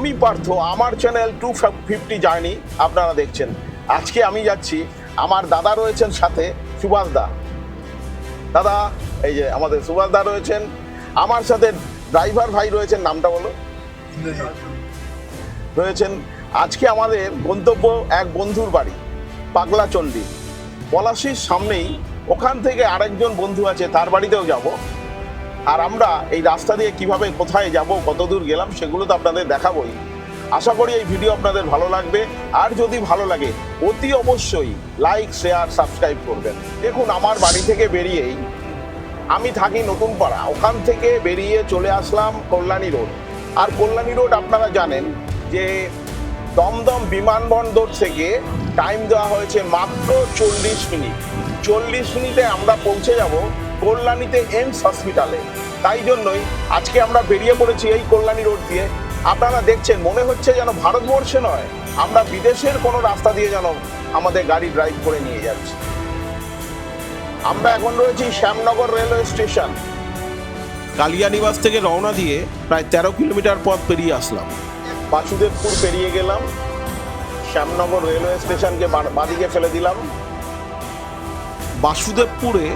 আমি পার্থ, আমার channel to fifty journey আপনারা দেখছেন। আজকে আমি যাচ্ছি, আমার দাদা রয়েছেন সাথে সুভাষ দা। দাদা, এই যে আমাদের সুভাষ দা রয়েছেন, আমার সাথে ড্রাইভার ভাই রয়েছেন, নামটা বলো। রয়েছেন, আজকে আমাদের গন্তব্য এক বন্ধুর বাড়ি পাগলাচণ্ডী পলাশির সামনেই ওখান থেকে আরেকজন বন্ধু আছে, তার বাড়িতেও যাব। আর আমরা এই রাস্তা দিয়ে কীভাবে কোথায় যাব কত দূর গেলাম সেগুলো তো আপনাদের দেখাবই। আশা করি এই ভিডিও আপনাদের ভালো লাগবে। আর যদি ভালো লাগে, অতি অবশ্যই লাইক শেয়ার সাবস্ক্রাইব করবেন। দেখুন, আমার বাড়ি থেকে বেরিয়েই আমি থাকি নতুন পাড়া ওখান থেকে বেরিয়ে চলে আসলাম কল্যাণী রোড। আর কল্যাণী রোড আপনারা জানেন যে দমদম বিমানবন্দর থেকে টাইম দেওয়া হয়েছে মাত্র চল্লিশ মিনিট। চল্লিশ মিনিটে আমরা পৌঁছে যাব কল্যাণীতে এমস হসপিটালে। তাই জন্যই আজকে আমরা বেরিয়ে পড়েছি এই কল্যাণী রোড দিয়ে। আপনারা দেখছেন, মনে হচ্ছে যেন ভারতবর্ষে নয়, আমরা বিদেশের কোনো রাস্তা দিয়ে যেন আমাদের গাড়ি ড্রাইভ করে নিয়ে যাচ্ছি। আমরা এখন রয়েছি শ্যামনগর রেলওয়ে স্টেশন। কালিয়ানিবাস থেকে রওনা দিয়ে প্রায় তেরো কিলোমিটার পথ পেরিয়ে আসলাম। বাসুদেবপুর পেরিয়ে গেলাম। শ্যামনগর রেলওয়ে স্টেশনকে বাদিকে ফেলে দিলাম। বাসুদেবপুরে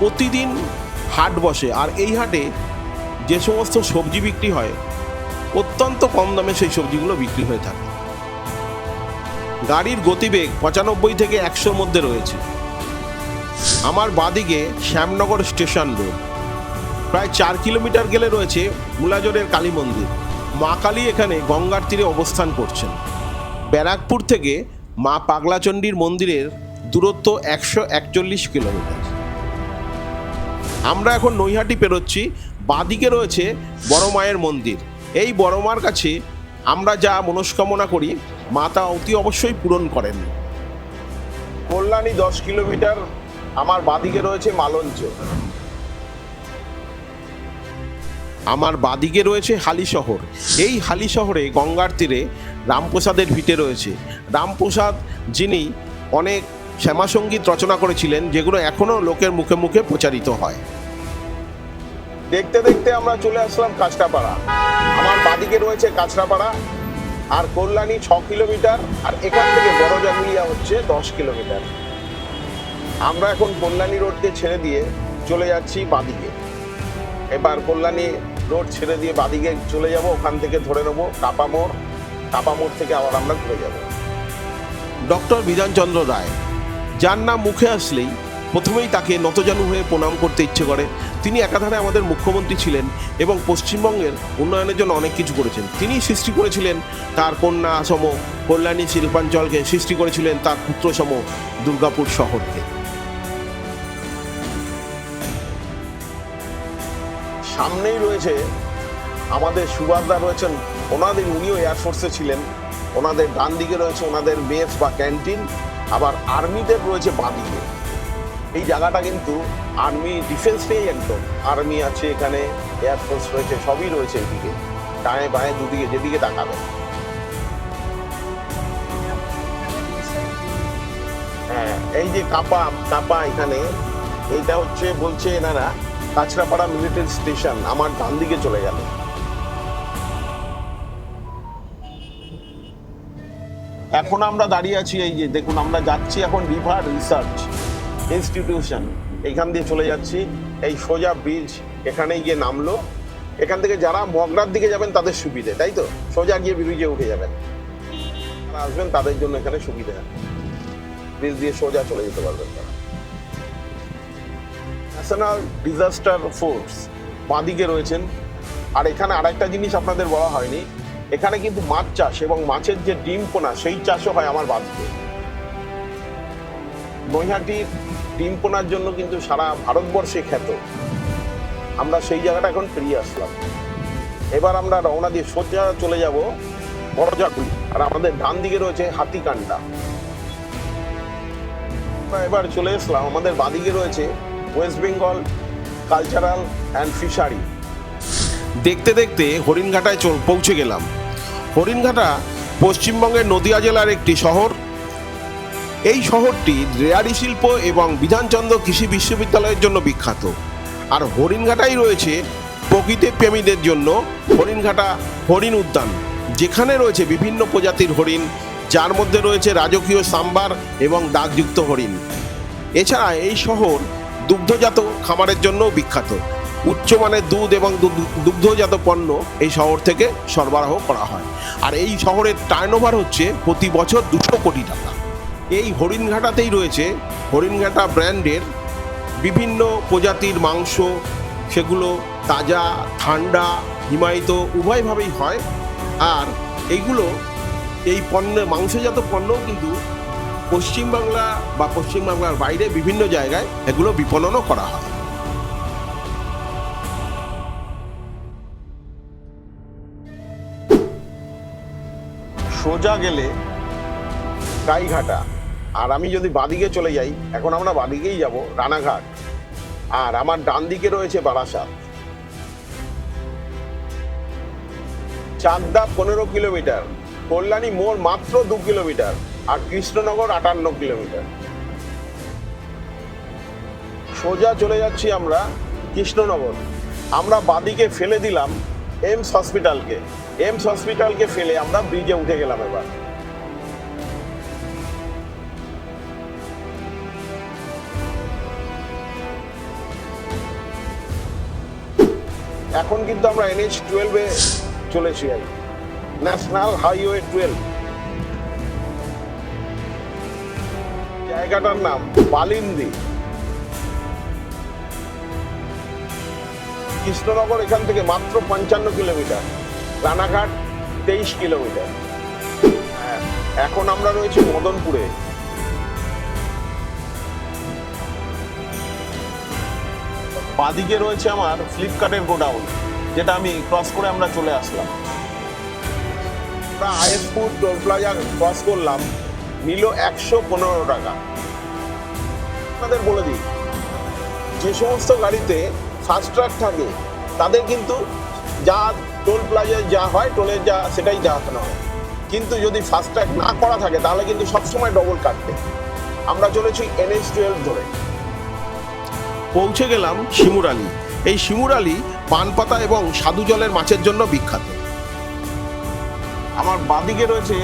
প্রতিদিন হাট বসে, আর এই হাটে যে সমস্ত সবজি বিক্রি হয়, অত্যন্ত কম দামে সেই সবজিগুলো বিক্রি হয়ে থাকে। গাড়ির গতিবেগ পঁচানব্বই থেকে একশোর মধ্যে রয়েছে। আমার বাদিকে শ্যামনগর স্টেশন রোড। প্রায় চার কিলোমিটার গেলে রয়েছে মুলাজোরের কালী মন্দির। মা কালী এখানে গঙ্গার তীরে অবস্থান করছেন। ব্যারাকপুর থেকে মা পাগলাচণ্ডীর মন্দিরের দূরত্ব একশো একচল্লিশ কিলোমিটার। আমরা এখন নৈহাটি পেরোচ্ছি, বাদিকে রয়েছে বড় মায়ের মন্দির। এই বড় মার কাছে আমরা যা মনস্কামনা করি, মা তা অতি অবশ্যই পূরণ করেন। কল্যাণী দশ কিলোমিটার আমার বাদিকে রয়েছে মালঞ্চ। আমার বাদিকে রয়েছে হালি শহর এই হালি শহরে গঙ্গার তীরে রামপ্রসাদের ভিটে রয়েছে। রামপ্রসাদ যিনি অনেক শ্যামাসঙ্গীত রচনা করেছিলেন, যেগুলো এখনও লোকের মুখে মুখে প্রচারিত হয়। দেখতে দেখতে আমরা চলে আসলাম কাঁচরাপাড়া। আমার বাদিকে রয়েছে কাঁচরাপাড়া আর কল্যাণী ছ কিলোমিটার আর এখান থেকে বড় জাগুলিয়া হচ্ছে দশ কিলোমিটার। আমরা এখন কল্যাণী রোডকে ছেড়ে দিয়ে চলে যাচ্ছি বাদিকে। এবার কল্যাণী রোড ছেড়ে দিয়ে বাদিকে চলে যাব, ওখান থেকে ধরে নেব কাপামোড় কাপামোড় থেকে আবার আমরা ঘুরে যাব। ডক্টর বিধানচন্দ্র রায়, যার নাম মুখে আসলেই প্রথমেই তাকে নতজানু হয়ে প্রণাম করতে ইচ্ছে করে। তিনি একাধারে আমাদের মুখ্যমন্ত্রী ছিলেন এবং পশ্চিমবঙ্গের উন্নয়নের জন্য অনেক কিছু করেছেন। তিনি সৃষ্টি করেছিলেন তার কন্যা সম কল্যাণী শিল্পাঞ্চলকে, সৃষ্টি করেছিলেন তার পুত্র সম দুর্গাপুর শহরকে। সামনেই রয়েছে আমাদের সুভাষদা রয়েছেন, ওনাদের উনিও এয়ারফোর্সে ছিলেন। ওনাদের ডান দিকে রয়েছে ওনাদের মেস বা ক্যান্টিন, আবার আর্মিদের রয়েছে বাঁদিকে। এই জায়গাটা কিন্তু আর্মি ডিফেন্স নেই একদম। আর্মি আছে এখানে এয়ারফোর্স রয়েছে, সবই রয়েছে এদিকে। ডায়ে বায়ে দুদিকে, যেদিকে তাকাবে। হ্যাঁ এই যে কাপা কাপা এখানে, এইটা হচ্ছে বলছে এনারা, কাছড়াপাড়া মিলিটারি স্টেশন আমার ডান দিকে চলে গেল। এখন আমরা দাঁড়িয়ে আছি এই যে, দেখুন, আমরা যাচ্ছি এখন রিভার রিসার্চ ইনস্টিটিউশন এখান দিয়ে চলে যাচ্ছি। এই সোজা ব্রিজ এখানেই গিয়ে নামলো। এখান থেকে যারা মগরার দিকে যাবেন, তাদের সুবিধে, তাই তো? সোজা গিয়ে ব্রিজে উঠে যাবেন। যারা আসবেন, তাদের জন্য এখানে সুবিধা। ব্রিজ দিয়ে সোজা চলে যেতে পারবেন তারা। ন্যাশনাল ডিজাস্টার ফোর্স বাঁদিকে রয়েছেন। আর এখানে আরেকটা জিনিস আপনাদের বলা হয়নি। এখানে কিন্তু মাছ চাষ এবং মাছের যে ডিম পোনা, সেই চাষও হয় আমার বাঁধতে নৈহাটির ডিম জন্য কিন্তু সারা ভারতবর্ষে খ্যাত। আমরা সেই জায়গাটা এখন ফিরিয়ে আসলাম। এবার আমরা রওনা দিয়ে সোজা চলে যাব বড়জাকুলি, আর আমাদের ডান দিকে রয়েছে হাতিকান্ডা। এবার চলে এসলাম আমাদের বাঁদিকে রয়েছে West Bengal cultural and fishery. দেখতে দেখতে হরিণঘাটায় পৌঁছে গেলাম। হরিণঘাটা পশ্চিমবঙ্গের নদিয়া জেলার একটি শহর। এই শহরটি রেয়ারি শিল্প এবং বিধানচন্দ্র কৃষি বিশ্ববিদ্যালয়ের জন্য বিখ্যাত। আর হরিণঘাটাই রয়েছে প্রকৃতি প্রেমীদের জন্য হরিণঘাটা হরিণ উদ্যান। যেখানে রয়েছে বিভিন্ন প্রজাতির হরিণ, যার মধ্যে রয়েছে রাজকীয় সাম্বার এবং দাগযুক্ত হরিণ। এছাড়া এই শহর দুগ্ধজাত খামারের জন্যও বিখ্যাত। উচ্চমানের দুধ এবং দুগ্ধজাত পণ্য এই শহর থেকে সরবরাহ করা হয়। আর এই শহরের টার্নওভার হচ্ছে প্রতি বছর দুশো কোটি টাকা। এই হরিণঘাটাতেই রয়েছে। হরিণঘাটা ব্র্যান্ডের বিভিন্ন প্রজাতির মাংস, সেগুলো তাজা, ঠান্ডা, হিমায়িত, উভয়ভাবেই হয়। আর এইগুলো এই পণ্য, মাংসজাত পণ্যও কিন্তু পশ্চিমবাংলা বা পশ্চিমবাংলার বাইরে বিভিন্ন জায়গায় এগুলো বিপণনও করা হয়। সোজা গেলে গাইঘাটা আর আমি যদি বাদিকে চলে যাই, এখন আমরা বাদিকেই যাব, রানাঘাট। আর আমার ডান দিকে রয়েছে বারাসাত। চাকদা পনেরো কিলোমিটার, কল্যাণী মোড় মাত্র দু কিলোমিটার, আর কৃষ্ণনগর আটান্ন কিলোমিটার। সোজা চলে যাচ্ছি আমরা কৃষ্ণনগর। আমরা বাদিকে ফেলে দিলাম, এমস হসপিটালকে। এমস হসপিটালকে ফেলে আমরা ব্রিজে উঠে গেলাম এবার। এখন কিন্তু আমরা এনএইচ টুয়েলভে চলেছি আর ন্যাশনাল হাইওয়ে টুয়েলভ জায়গাটার নাম বালিন্দি। কৃষ্ণনগর এখান থেকে মাত্র পঞ্চান্ন কিলোমিটার। রানাঘাট তেইশ কিলোমিটার। হ্যাঁ, এখন আমরা রয়েছি মদনপুরে। বাদিকে রয়েছে আমার ফ্লিপকার্টের গোডাউন, যেটা আমি ক্রস করে আমরা চলে আসলাম। আমরা আয়েসপুর টোল প্লাজা ক্রস করলাম, নিল একশো পনেরো টাকা। আপনাদের বলে দিই, যে সমস্ত গাড়িতে ফাস্ট ট্র্যাক থাকে, তাদের কিন্তু যা টোল প্লাজায় যা হয় টোলের যা, সেটাই দেখানো হয় কিন্তু যদি ফাস্ট ট্র্যাক না করা থাকে, তাহলে কিন্তু সবসময় ডবল কাটবে। আমরা চলেছি এনএইচ টুয়েলভ ধরে। পৌঁছে গেলাম শিমুরালি। এই শিমুরালি পানপাতা এবং সাধু জলের মাছের জন্য বিখ্যাত। আমার বাদিকে রয়েছে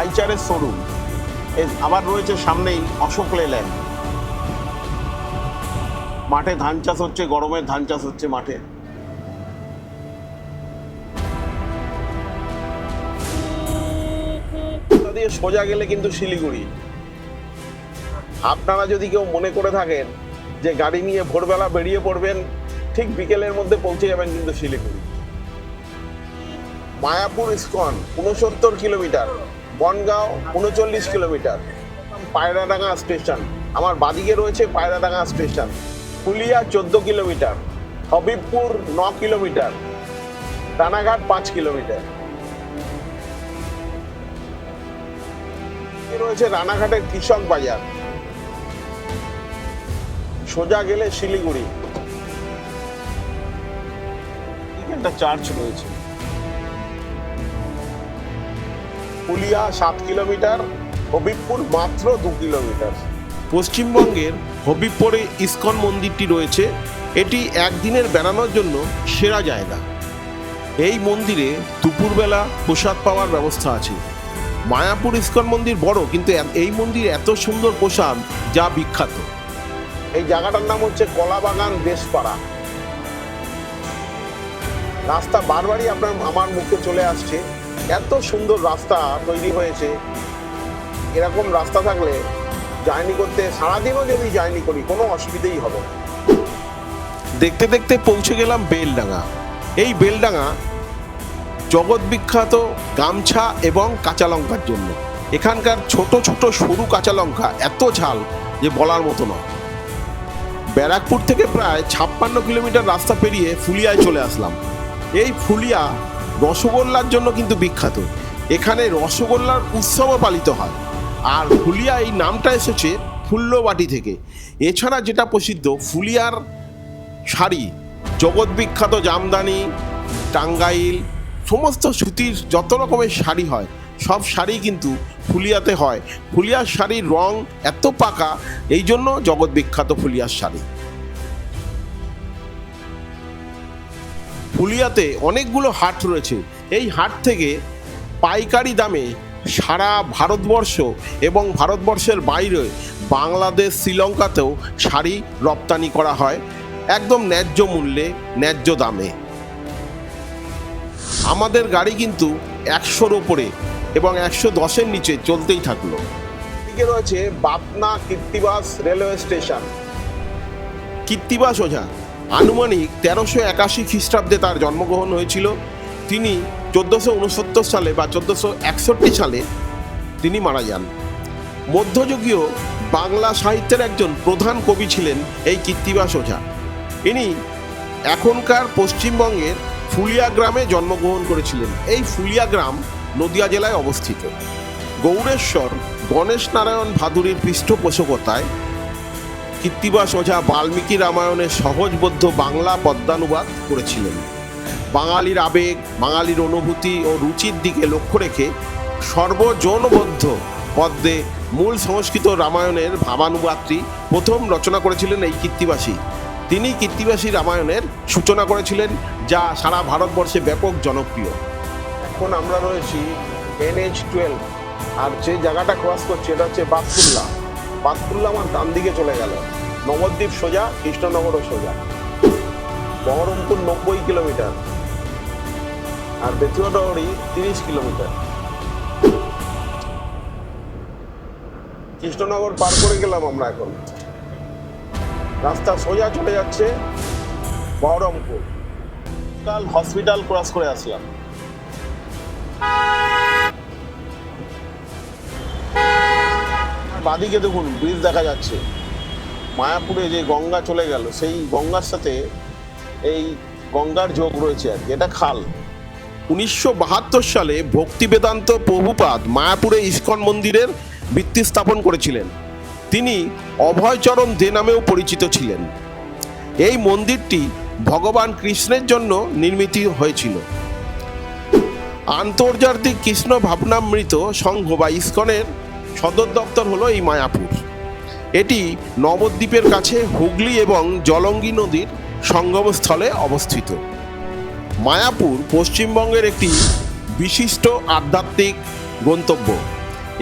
আইচারের শোরুম। আবার রয়েছে সামনেই অশোক লেল্যান্ড। মাঠে ধান চাষ হচ্ছে গরমের ধান চাষ হচ্ছে মাঠে। দিয়ে সোজা গেলে কিন্তু শিলিগুড়ি। আপনারা যদি কেউ মনে করে থাকেন যে গাড়ি নিয়ে ভোরবেলা বেরিয়ে পড়বেন, ঠিক বিকেলের মধ্যে পৌঁছে যাবেন কিন্তু শিলিগুড়ি। মায়াপুর ইস্কন উনসত্তর কিলোমিটার। বনগাঁও উনচল্লিশ কিলোমিটার। পায়রাডাঙ্গা স্টেশন। আমার বাদিকে রয়েছে পায়রাডাঙ্গা স্টেশন। ফুলিয়া চোদ্দ কিলোমিটার। হবিবপুর ন কিলোমিটার। রানাঘাট পাঁচ কিলোমিটার। রয়েছে রানাঘাটের কৃষক বাজার। সোজা গেলে শিলিগুড়ি। একটা চার্চ রয়েছে। পুলিয়া সাত কিলোমিটার, হবিবপুর মাত্র দু কিলোমিটার। পশ্চিমবঙ্গের হবিবপুরে ইস্কন মন্দিরটি রয়েছে। এটি একদিনের বেড়ানোর জন্য সেরা জায়গা। এই মন্দিরে দুপুরবেলা প্রসাদ পাওয়ার ব্যবস্থা আছে। মায়াপুর ইস্কন মন্দির বড়, কিন্তু এই মন্দির এত সুন্দর প্রসাদ যা বিখ্যাত। এই জায়গাটার নাম হচ্ছে কলাবাগান দেশপাড়া রাস্তা বারবারই আপনার আমার মুখে চলে আসছে। এত সুন্দর রাস্তা তৈরি হয়েছে। এরকম রাস্তা থাকলে জার্নি করতে সারাদিনও যদি জার্নি করি, কোনো অসুবিধেই হবে দেখতে দেখতে পৌঁছে গেলাম বেলডাঙ্গা। এই বেলডাঙ্গা জগৎ বিখ্যাত গামছা এবং কাঁচা লঙ্কার জন্য। এখানকার ছোট ছোট সরু কাঁচা লঙ্কা এত ঝাল যে বলার মতো নয়। ব্যারাকপুর থেকে প্রায় ছাপ্পান্ন কিলোমিটার রাস্তা পেরিয়ে ফুলিয়ায় চলে আসলাম। এই ফুলিয়া রসগোল্লার জন্য কিন্তু বিখ্যাত। এখানে রসগোল্লার উৎসবও পালিত হয়। আর ফুলিয়া এই নামটা এসেছে ফুল্লবাটি থেকে। এছাড়া যেটা প্রসিদ্ধ ফুলিয়ার শাড়ি, জগৎ বিখ্যাত জামদানি, টাঙ্গাইল, সমস্ত সুতির যত রকমের শাড়ি হয় সব শাড়ি কিন্তু ফুলিয়াতে হয়। ফুলিয়ার শাড়ির রং এত পাকা, এই জন্য জগৎ বিখ্যাত ফুলিয়ার শাড়ি। ফুলিয়াতে অনেকগুলো হাট রয়েছে। এই হাট থেকে পাইকারি দামে সারা ভারতবর্ষ এবং ভারতবর্ষের বাইরে বাংলাদেশ, শ্রীলঙ্কাতেও শাড়ি রপ্তানি করা হয় একদম ন্যায্য মূল্যে, ন্যায্য দামে। আমাদের গাড়ি কিন্তু একশোর ওপরে। এবং একশো দশের নিচে চলতেই থাকল। এদিকে রয়েছে বাপনা কীর্তিবাস রেলওয়ে স্টেশন। কীর্তিবাস ওঝা আনুমানিক তেরোশো একাশি খ্রিস্টাব্দে তার জন্মগ্রহণ হয়েছিল। তিনি চোদ্দোশো উনসত্তর সালে বা চোদ্দোশো একষট্টি সালে তিনি মারা যান। মধ্যযুগীয় বাংলা সাহিত্যের একজন প্রধান কবি ছিলেন এই কীর্তিবাস ওঝা। ইনি এখনকার পশ্চিমবঙ্গের ফুলিয়া গ্রামে জন্মগ্রহণ করেছিলেন। এই ফুলিয়া গ্রাম নদিয়া জেলায় অবস্থিত। গৌরেশ্বর, গণেশ নারায়ণ ভাদুরীর পৃষ্ঠপোষকতায় কীর্তিবাস ওঝা বাল্মীকি রামায়ণের সহজবোধ্য বাংলা পদ্মানুবাদ করেছিলেন। বাঙালির আবেগ, বাঙালির অনুভূতি ও রুচির দিকে লক্ষ্য রেখে সর্বজনবদ্ধ পদ্মে মূল সংস্কৃত রামায়ণের ভাবানুবাদটি প্রথম রচনা করেছিলেন এই কীর্তিবাসী। তিনি কীর্তিবাসী রামায়ণের সূচনা করেছিলেন, যা সারা ভারতবর্ষে ব্যাপক জনপ্রিয়। এখন আমরা রয়েছি এনএইচ টুয়েলভ আর যে জায়গাটা ক্রস করছে, এটা হচ্ছে বাতকুল্লা। বাতকুল্লা আমার ডান দিকে চলে গেল। নবদ্বীপ সোজা, কৃষ্ণনগরও সোজা। বহরমপুর নব্বই কিলোমিটার। আর বেতুয়াডহরি তিরিশ কিলোমিটার। কৃষ্ণনগর পার করে গেলাম আমরা এখন। রাস্তা সোজা চলে যাচ্ছে বহরমপুর। হসপিটাল ক্রস করে আসলাম। বাদিকে দেখুন ব্রিজ দেখা যাচ্ছে। মায়াপুরে যে গঙ্গা চলে গেল, সেই গঙ্গার সাথে এই গঙ্গার যোগ রয়েছে আর কি। এটা খাল। উনিশশো বাহাত্তর সালে ভক্তি বেদান্ত প্রভুপাদ মায়াপুরে ইস্কন মন্দিরের ভিত্তি স্থাপন করেছিলেন। তিনি অভয়চরণ দে নামেও পরিচিত ছিলেন। এই মন্দিরটি ভগবান কৃষ্ণের জন্য নির্মিত হয়েছিল। আন্তর্জাতিক কৃষ্ণ ভাবনামৃত সংঘ বা ইস্কনের সদর দপ্তর হলো এই মায়াপুর। এটি নবদ্বীপের কাছে হুগলি এবং জলঙ্গি নদীর সঙ্গমস্থলে অবস্থিত। মায়াপুর পশ্চিমবঙ্গের একটি বিশিষ্ট আধ্যাত্মিক গন্তব্য।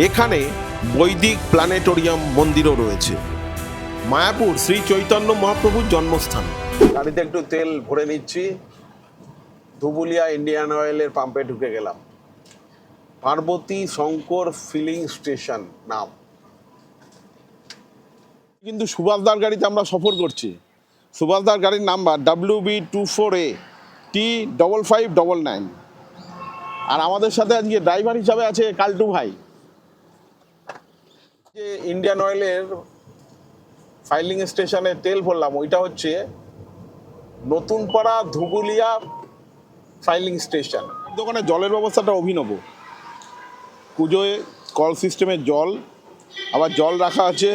এখানে বৈদিক প্ল্যানেটোরিয়াম মন্দিরও রয়েছে। মায়াপুর শ্রী চৈতন্য মহাপ্রভুর জন্মস্থান। গাড়িতে একটু তেল ভরে নিচ্ছি। ধুবুলিয়া ইন্ডিয়ান অয়েলের পাম্পে ঢুকে গেলাম। পার্বতী শঙ্কর ফিলিং স্টেশন নাম। কিন্তু সুভাষদার গাড়িতে আমরা সফর করছি। সুভাষদার গাড়ির number W B two four A, T double five double nine. আর আমাদের সাথে আজকে ড্রাইভার হিসাবে আছে কালটু ভাই। যে ইন্ডিয়ান অয়েলের ফাইলিং স্টেশনে তেল ভরলাম, ওইটা হচ্ছে নতুন পাড়া ধুবুলিয়া ফাইলিং স্টেশন দোকানে জলের ব্যবস্থাটা অভিনব। পুজোয় কল সিস্টেমের জল আবার জল রাখা আছে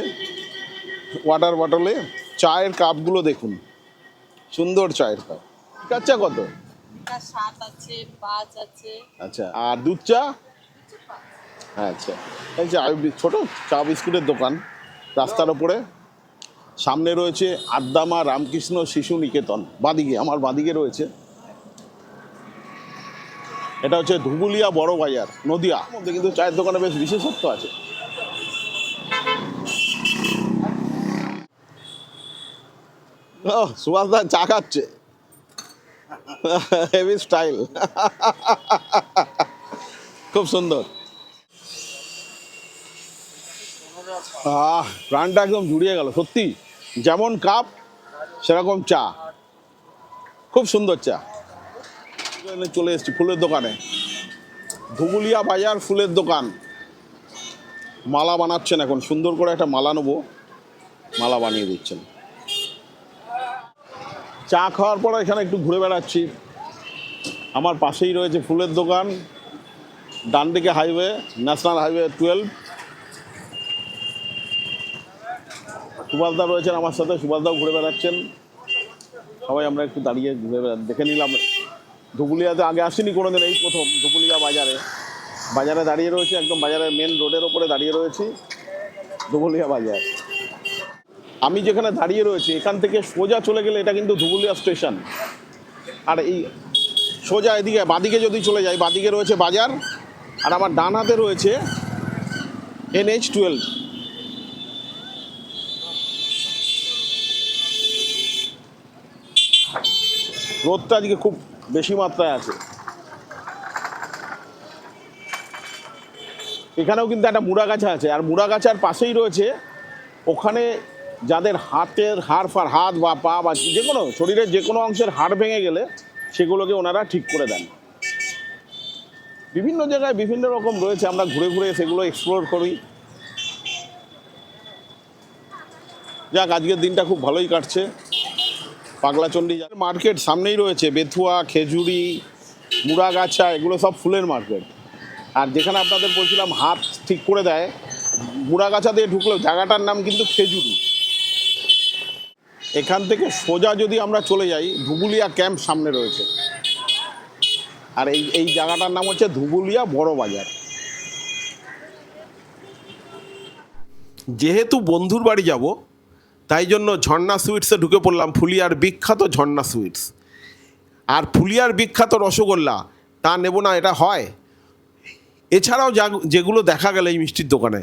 ওয়াটার বটলে চায়ের কাপগুলো দেখুন। সুন্দর চায়ের কাপ। কাচ্চা কত? সাত আছে পাঁচ আছে। আচ্ছা আর দুধ চা? আচ্ছা। এই যে ছোট চা বিস্কুটের দোকান রাস্তার ওপরে। সামনে রয়েছে আদ্দামা রামকৃষ্ণ শিশু নিকেতন। বাদিকে আমার বাদিকে রয়েছে। এটা হচ্ছে ধুবুলিয়া বড় বাজার, নদিয়া। মধ্যে কিন্তু চায়ের দোকানে বেশ বিশেষত্ব আছে। ও সুভাষদা চা খাচ্ছে। হেভি স্টাইল খুব সুন্দর। আহ, প্রাণটা একদম জুড়িয়ে গেল, সত্যি। যেমন কাপ সেরকম চা। খুব সুন্দর চা। এখানে চলে এসেছি, ফুলের দোকানে। ধুবুলিয়া বাজার ফুলের দোকান। মালা বানাচ্ছেন এখন, সুন্দর করে একটা মালা নেব। মালা বানিয়ে দিচ্ছেন। চা খাওয়ার পর এখানে একটু ঘুরে বেড়াচ্ছি। আমার পাশেই রয়েছে ফুলের দোকান ডান দিকে হাইওয়ে, ন্যাশনাল হাইওয়ে টুয়েলভ। সুভাষদা রয়েছেন আমার সাথে, সুভাষদাও ঘুরে বেড়াচ্ছেন। সবাই আমরা একটু দাঁড়িয়ে ঘুরে বেড়া দেখে নিলাম। ধুবুলিয়াতে আগে আসিনি কোনোদিন, এই প্রথম ধুবুলিয়া বাজারে। বাজারে দাঁড়িয়ে রয়েছে, একদম বাজারের মেন রোডের ওপরে দাঁড়িয়ে রয়েছি, ধুবুলিয়া বাজার। আমি যেখানে দাঁড়িয়ে রয়েছি, এখান থেকে সোজা চলে গেলে এটা কিন্তু ধুবুলিয়া স্টেশন। আর এই সোজা এদিকে, বাদিকে যদি চলে যাই, বাদিকে রয়েছে বাজার, আর আমার ডান হাতে রয়েছে এনএইচ টুয়েলভ। রোদটা আজকে খুব বেশি মাত্রায় আছে। এখানেও কিন্তু একটা মুড়াগাছা আছে, আর মুড়া মুড়াগাছার পাশেই রয়েছে ওখানে যাদের হাতের হাড় ফার হাত বা পা বা যে কোনো, শরীরের যে কোনো অংশের হাড় ভেঙে গেলে সেগুলোকে ওনারা ঠিক করে দেন। বিভিন্ন জায়গায় বিভিন্ন রকম রয়েছে, আমরা ঘুরে ঘুরে সেগুলো এক্সপ্লোর করি। যাক, আজকের দিনটা খুব ভালোই কাটছে। পাগলাচণ্ডী মার্কেট সামনেই রয়েছে, বেথুয়া, খেজুরি, মুড়াগাছা, এগুলো সব ফুলের মার্কেট। আর যেখানে আপনাদের বলছিলাম হাত ঠিক করে দেয়, মুড়াগাছা দিয়ে ঢুকলেও জায়গাটার নাম কিন্তু খেজুরি। এখান থেকে সোজা যদি আমরা চলে যাই, ধুবুলিয়া ক্যাম্প সামনে রয়েছে। আর এই এই জায়গাটার নাম হচ্ছে ধুবুলিয়া বড় বাজার। যেহেতু বন্ধুর বাড়ি যাব তাই জন্য ঝর্ণা সুইটসে ঢুকে পড়লাম, ফুলিয়ার বিখ্যাত ঝর্ণা সুইটস। আর ফুলিয়ার বিখ্যাত রসগোল্লা, তা নেব না, এটা হয়। এছাড়াও যা, যেগুলো দেখা গেল এই মিষ্টির দোকানে,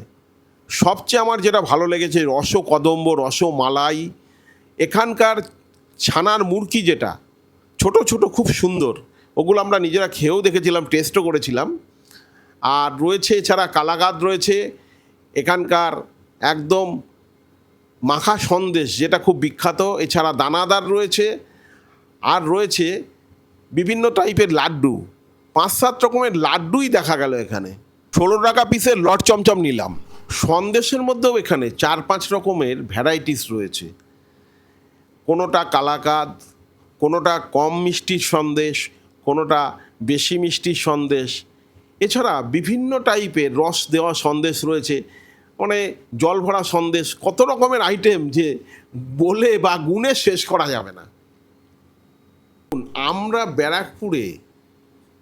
সবচেয়ে আমার যেটা ভালো লেগেছে, রস কদম্ব, রস মালাই, এখানকার ছানার মুরকি যেটা, ছোট ছোট, খুব সুন্দর, ওগুলো আমরা নিজেরা খেয়েও দেখেছিলাম, টেস্টও করেছিলাম। আর রয়েছে এছাড়া কালাগাদ রয়েছে, এখানকার একদম মাখা সন্দেশ, যেটা খুব বিখ্যাত। এছাড়া দানাদার রয়েছে, আর রয়েছে বিভিন্ন টাইপের লাড্ডু। পাঁচ সাত রকমের লাড্ডুই দেখা গেল এখানে। ষোলো টাকা পিসের লট চমচম নিলাম। সন্দেশের মধ্যেও এখানে চার পাঁচ রকমের ভ্যারাইটিস রয়েছে। কোনোটা কালাকাদ, কোনোটা কম মিষ্টির সন্দেশ, কোনোটা বেশি মিষ্টির সন্দেশ। এছাড়া বিভিন্ন টাইপের রস দেওয়া সন্দেশ রয়েছে। মানে জল ভরা সন্দেশ, কত রকমের আইটেম যে বলে বা গুণে শেষ করা যাবে না। আমরা ব্যারাকপুরে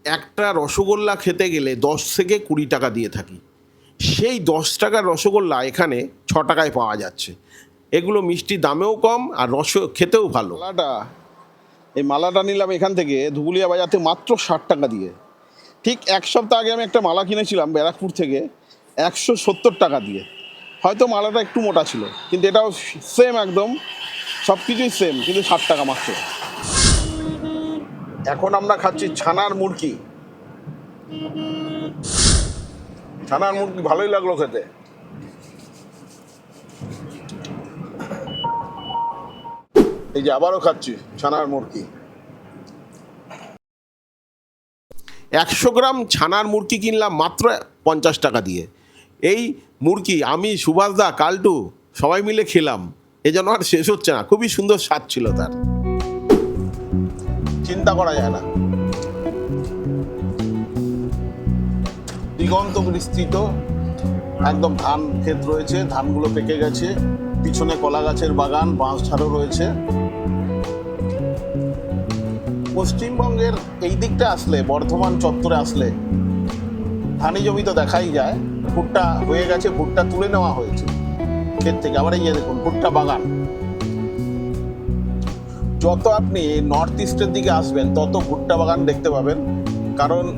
একটা রসগোল্লা খেতে গেলে দশ থেকে কুড়ি টাকা দিয়ে থাকি। সেই দশ টাকার রসগোল্লা এখানে ছ টাকায় পাওয়া যাচ্ছে। এগুলো মিষ্টি দামেও কম আর রস খেতেও ভালো। মালাটা, এই মালাটা নিলাম এখান থেকে ধুবুলিয়া বাজার থেকে মাত্র ষাট টাকা দিয়ে। ঠিক এক সপ্তাহ আগে আমি একটা মালা কিনেছিলাম ব্যারাকপুর থেকে। একশো সত্তর টাকা দিয়ে। হয়তো মালাটা একটু মোটা ছিল, কিন্তু এটাও সেম একদম সব কিছুই সেম কিন্তু ষাট টাকা মাত্র। এখন আমরা খাচ্ছি ছানার মুরগি। ছানার মুরগি ভালোই লাগল খেতে। এই যে আবারও খাচ্ছি ছানার মুরগি। একশো গ্রাম ছানার মুরগি কিনলাম মাত্র পঞ্চাশ টাকা দিয়ে। এই মুরগি, আমি সুভাষদা কালটু, সবাই মিলে খেলাম। এ যেন আর শেষ হচ্ছে না। খুবই সুন্দর স্বাদ ছিল তার। চিন্তা করা যায় না। দিগন্ত বিস্তৃত। একদম ধান ক্ষেত রয়েছে, ধানগুলো পেকে গেছে। পিছনে কলা গাছের বাগান, বাঁশ ঝাড়ও রয়েছে। পশ্চিমবঙ্গের এই দিকটা আসলে, বর্ধমান চত্বরে আসলে, ধানি জমি তো দেখাই যায়। ভুট্টা হয়ে গেছে, ভুট্টা তুলে নেওয়া হয়েছে। ক্ষেত থেকে। আবার এই দেখুন, ভুট্টা বাগান। যত আপনি নর্থ ইস্টের দিকে আসবেন, তত ভুট্টা বাগান দেখতে পাবেন। কারণ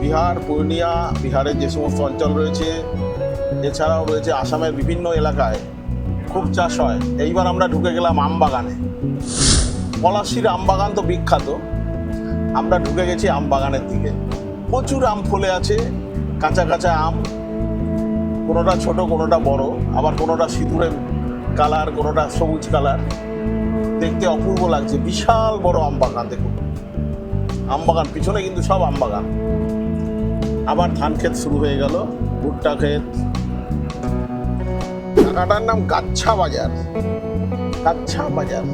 বিহার, পূর্ণিয়া, বিহারের যে সমস্ত অঞ্চল রয়েছে, এছাড়াও রয়েছে আসামের বিভিন্ন এলাকায় খুব চাষ হয়। এইবার আমরা ঢুকে গেলাম আম বাগানে। পলাশির আম বাগান তো বিখ্যাত। আমরা ঢুকে গেছি আম বাগানের দিকে। প্রচুর আম ফলে আছে। কাঁচা কাঁচা আম, কোনোটা ছোট, কোনোটা বড়, আবার কোনোটা সিঁদুরের কালার, কোনোটা সবুজ কালার। দেখতে অপূর্ব লাগছে, বিশাল বড় আম বাগান, দেখুন। আম বাগান, পিছনে কিন্তু সব আম বাগান। আবার ধান ক্ষেত শুরু হয়ে গেল, ভুট্টা ক্ষেত। জায়গাটার নাম কাচ্ছা বাজার। কাচ্ছা বাজার।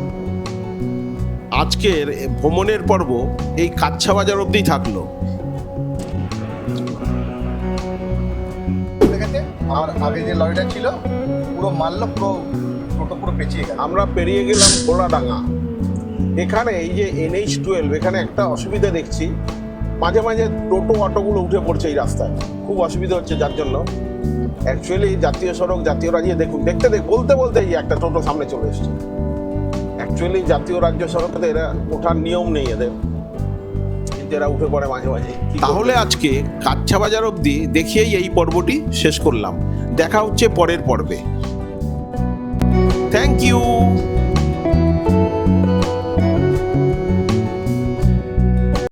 আজকের ভ্রমণের পর্ব এই কাচ্ছা বাজার অবধি থাকল। আর আগে যে লরিটা ছিল, পুরো পুরো টোটো পুরো পেঁচিয়ে গেল। আমরা পেরিয়ে গেলাম ঘোড়াডাঙ্গা এখানে এই যে এনএইচ টুয়েলভ এখানে একটা অসুবিধা দেখছি। মাঝে মাঝে টোটো, অটোগুলো উঠে পড়ছে এই রাস্তায়। খুব অসুবিধা হচ্ছে যার জন্য। অ্যাকচুয়ালি জাতীয় সড়ক, জাতীয় রাজ্যে দেখুন, দেখতে দেখ, বলতে বলতে এই একটা টোটো সামনে চলে এসছে। অ্যাকচুয়ালি জাতীয় রাজ্য সড়কে এরা ওঠার নিয়ম নেই এদের। ছেলেরা উঠে পড়ে মাঝে মাঝে। তাহলে আজকে কাচ্চা বাজার অবধি দেখিয়েই এই পর্বটি শেষ করলাম। দেখা হচ্ছে পরের পর্বে। Thank you